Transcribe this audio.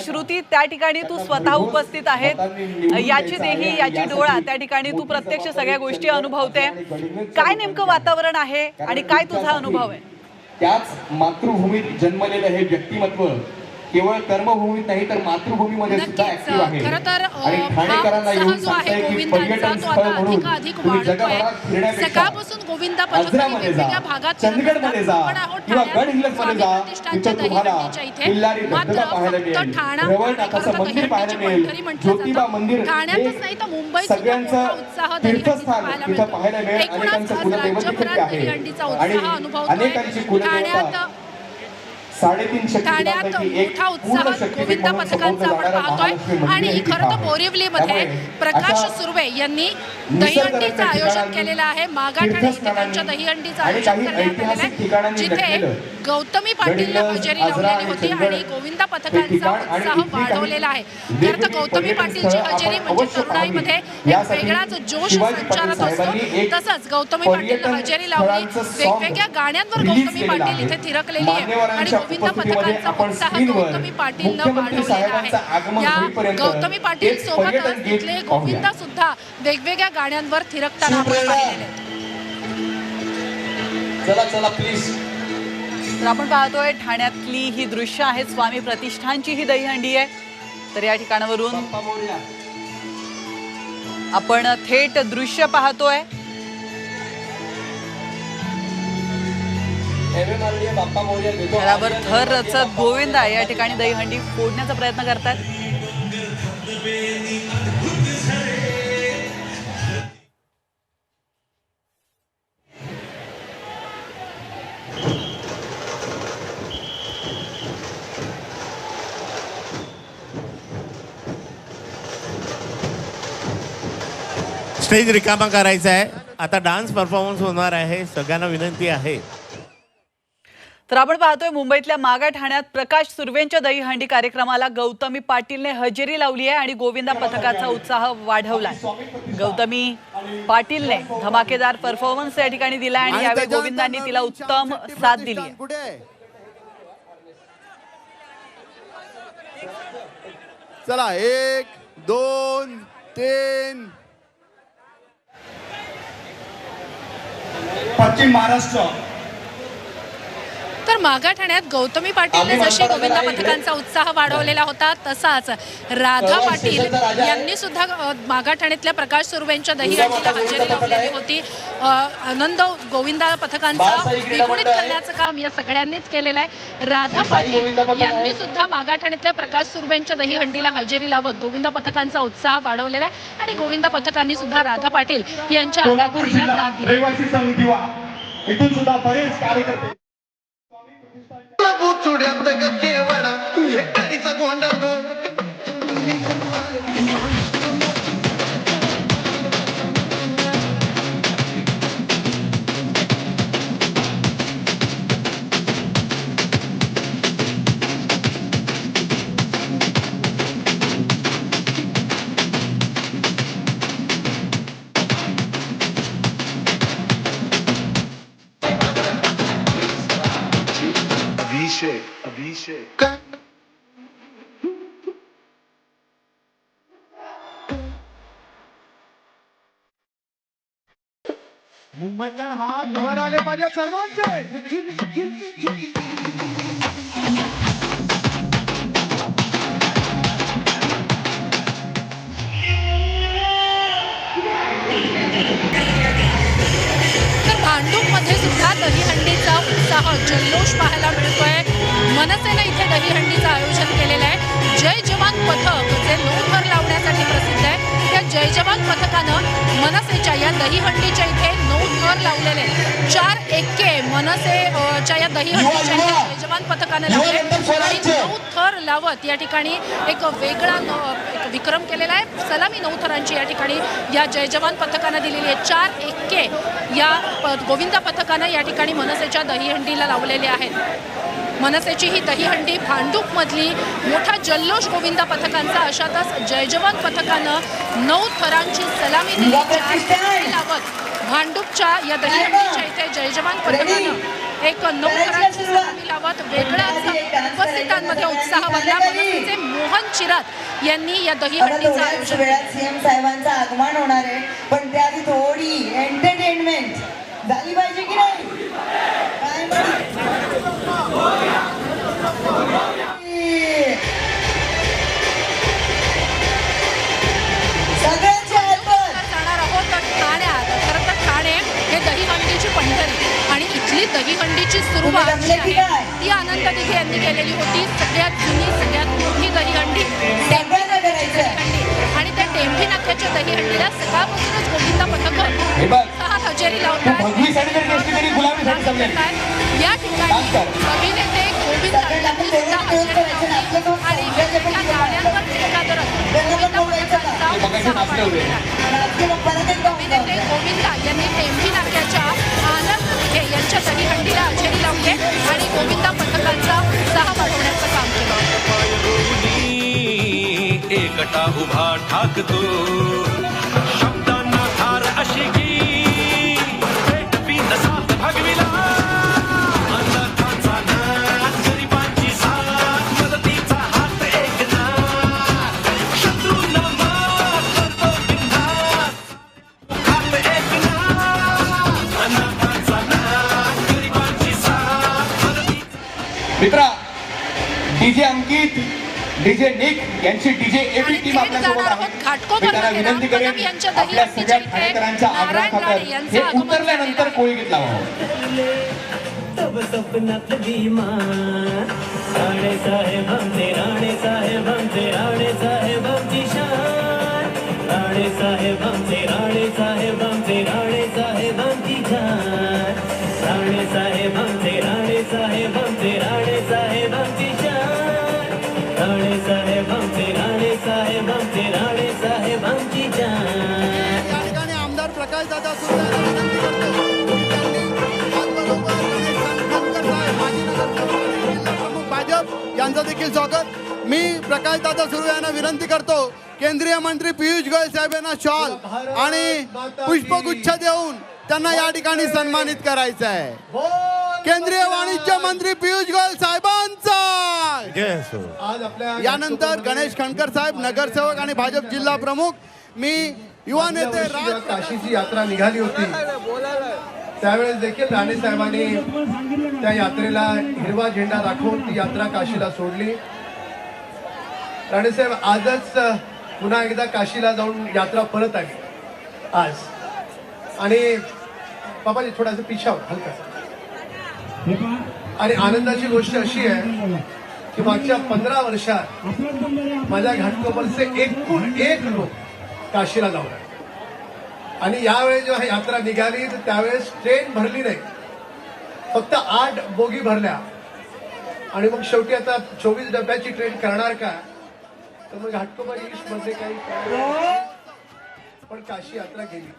श्रुती त्या ठिकाणी तू स्वतः उपस्थित आहेत. याची देही याची डोळा त्या ठिकाणी तू प्रत्यक्ष सगळ्या गोष्टी अनुभवते. काय नेमकं वातावरण आहे आणि काय तुझा अनुभव आहे? त्याच मातृभूमीत जन्मलेलं हे व्यक्तिमत्व केवळ कर्मभूमीत नाही तर मातृभूमीमध्ये सुद्धा. ऍक्टिव्ह आहे खरं तर, अ, आणि ठाणेकरांना येऊन सांगताय की पर्यटन स्थळ म्हणून तुम्ही. जगभरात फिरण्यापेक्षा आजरामध्ये जा चंदगडमध्ये जा किंवा. गड हिल्समध्ये जा तिथं तुम्हाला. किल्लारी मात्र धबधबा पाहायला मिळेल रवळनाथाचं मंदिर पाहायला मिळेल ज्योतिबा. मंदिर ठाण्यातच हे नाही तर मुंबईत सुद्धा सगळ्यांचं तीर्थस्थान तिथं. पाहायला मिळेल अनेकांचं कुलदैवत तिथे आहे आणि. अनेकांची कुलदेवता ठाण्यात मोठा पूर्ण उत्साह शक्तीपीठ गोविंदा पथकांचा आपण पाहतोय. आणि खरं तर. बोरिवलीमध्ये प्रकाश सुर्वे यांनी दहीहंडीचं आयोजन केलेलं आहे. मागाठाणे इथे त्यांच्या दहीहंडीचं आयोजन करण्यात आलेलं आहे. जिथे गौतमी पाटीलला हजेरी लावलेली होती आणि गोविंदा पथकांचा उत्साह वाढवलेला आहे. खरं तर गौतमी पाटीलची हजेरी म्हणजे तरुणाईमध्ये. एक वेगळाच जोश संचारत असतो. तसंच गौतमी पाटीलला हजेरी लावली. वेगवेगळ्या गाण्यांवर गौतमी पाटील. इथे थिरकलेली आहे. आणि गोविंदा पथकांचा आपण उत्साह गौतमी पाटीलनं वाढवलेला आहे आगमन या होईपर्यंत गौतमी पाटील सोबतच तिथले. गोविंदा सुद्धा वेगवेगळ्या गाण्यांवर थिरकताना आपण पाहिलेले आहेत. चला चला प्लीज तर आपण पाहतोय ठाण्यातली ही दृश्य आहेत स्वामी प्रतिष्ठानची ही दहीहंडी आहे तर या ठिकाणावरून. आपण थेट दृश्य पाहतोय घरावर थर रचत गोविंदा या ठिकाणी दहीहंडी फोडण्याचा प्रयत्न करतात स्टेज रिकामा करायचा आहे. आता डान्स परफॉर्मन्स होणार आहे. सगळ्यांना विनंती आहे. तर आपण पाहतोय मुंबईतल्या मागा ठाण्यात प्रकाश सुर्वेंच्या दहीहंडी कार्यक्रमाला गौतमी पाटीलने हजेरी लावली आहे आणि गोविंदा पथकाचा उत्साह वाढवलाय. गौतमी पाटीलने धमाकेदार परफॉर्मन्स या ठिकाणी दिला आणि यावेळी गोविंदांनी तिला उत्तम साथ दिली? चला एक दोन तीन. पश्चिम महाराष्ट्र. तर मागा ठाण्यात गौतमी पाटीलने जशी गोविंदा पथकांचा उत्साह वाढवलेला होता तसाच राधा पाटील. यांनी सुद्धा मागा ठाण्यातल्या प्रकाश सुर्वेंच्या दहीहंडीला हजेरी लावलेली होती आनंद गोविंदा पथकांचा आहे. करण्याचं काम या सगळ्यांनीच केलेलं आहे राधा पाटील. यांनी सुद्धा मागा ठाण्यातल्या प्रकाश सुर्वेंच्या दहीहंडीला हजेरी लावत गोविंदा पथकांचा उत्साह वाढवलेला आहे आणि गोविंदा पथकांनी सुद्धा राधा पाटील यांच्या. रहिवासी दिवा इथून सुद्धा बरेच कार्यकर्ते ಜಗದಕ್ಕೆ ಕೇವಲ अभिषेक अभिषेक काय आले पाहिजे सर्वांचे जवान पथकानं मनसेच्या या दहीहंडीच्या इथे नऊ थर लावलेले आहेत. चार एक्के मनसे अ, च्या या दहीहंडीच्या इथे जवान पथकानं लावले आणि नऊ थर लावत या ठिकाणी एक वेगळा विक्रम केलेला आहे. सलामी नऊ थरांची या ठिकाणी या जय जवान पथकानं दिलेली आहे. चार एक्के या गोविंदा पथकानं या ठिकाणी मनसेच्या दहीहंडीला लावलेले आहेत. मनसेची ही दहीहंडी भांडूपमधली मोठा जल्लोष गोविंदा पथकांचा अशातच जय जवान पथकानं नऊ थरांची सलामी दिली. लावत भांडूपच्या या दहीहंडीच्या इथे जय जवान पथकानं एक नऊ थरांची सलामी लावत. वेगळाच उपस्थितांमध्ये उत्साह भरला मनसेचे चिरात यांनी या दहीहंडीचं आयोजन सीएम साहेबांचं आगमन होणार आहे पण त्याआधी थोडी एंटरटेनमेंट झाली पाहिजे की नाही? दहीहंडीची सुरुवात आहे? ती आनंद दिघे यांनी केलेली होती. सगळ्यात जुनी सगळ्यात मोठी दहीहंडी. आणि त्या टेंभी नाक्याच्या दहीहंडीला सकाळपासूनच गोविंदा पथक हे बघ. उत्साहात हजेरी लावतात या ठिकाणी गोविंदा यांनी टेंभी नाक्याच्या आनंद दिघे यांच्या दहीहंडीला हजेरी लावली आणि गोविंदा पथकांचा उत्साह वाढवण्याचं काम केलं एकटा उभा ठाकतो अंकित डीजे निक यांची डीजे आणि टीम थेट आपल्यासोबत जाणार आहे. मी त्यांना विनंती करेन आपल्या सगळ्या ठाणेकरांच्या राणे यांचं हे उतरल्यानंतर. कोळी गीत लावा विमान राणे साहेब यांचं देखील स्वागत. मी प्रकाश दादा सुरू यांना विनंती करतो. केंद्रीय मंत्री पियुष गोयल साहेब यांना शॉल आणि पुष्पगुच्छ देऊन त्यांना या ठिकाणी सन्मानित करायचं आहे. केंद्रीय वाणिज्य मंत्री पियुष गोयल साहेबांचा. यानंतर गणेश खणकर साहेब नगरसेवक आणि भाजप जिल्हा प्रमुख. मी युवा नेते राज काशीची यात्रा निघाली होती त्यावेळेस देखील राणे साहेबांनी त्या यात्रेला हिरवा झेंडा दाखवून ती यात्रा काशीला सोडली. राणेसाहेब आजच पुन्हा एकदा काशीला जाऊन यात्रा परत आली. आज. आणि बाबाजी थोडासा पिछाव हलका. आणि आनंदाची गोष्ट अशी आहे की मागच्या पंधरा वर्षात माझ्या घाटकोपरचे एकूण एक लोक काशीला जाऊन. आणि यावेळेस जेव्हा यात्रा निघाली तर त्यावेळेस ट्रेन भरली नाही. फक्त आठ बोगी भरल्या. आणि मग शेवटी आता चोवीस डब्याची ट्रेन करणार का? तर मग घाटकोपर ईस्टमध्ये काही पण काशी यात्रा गेली.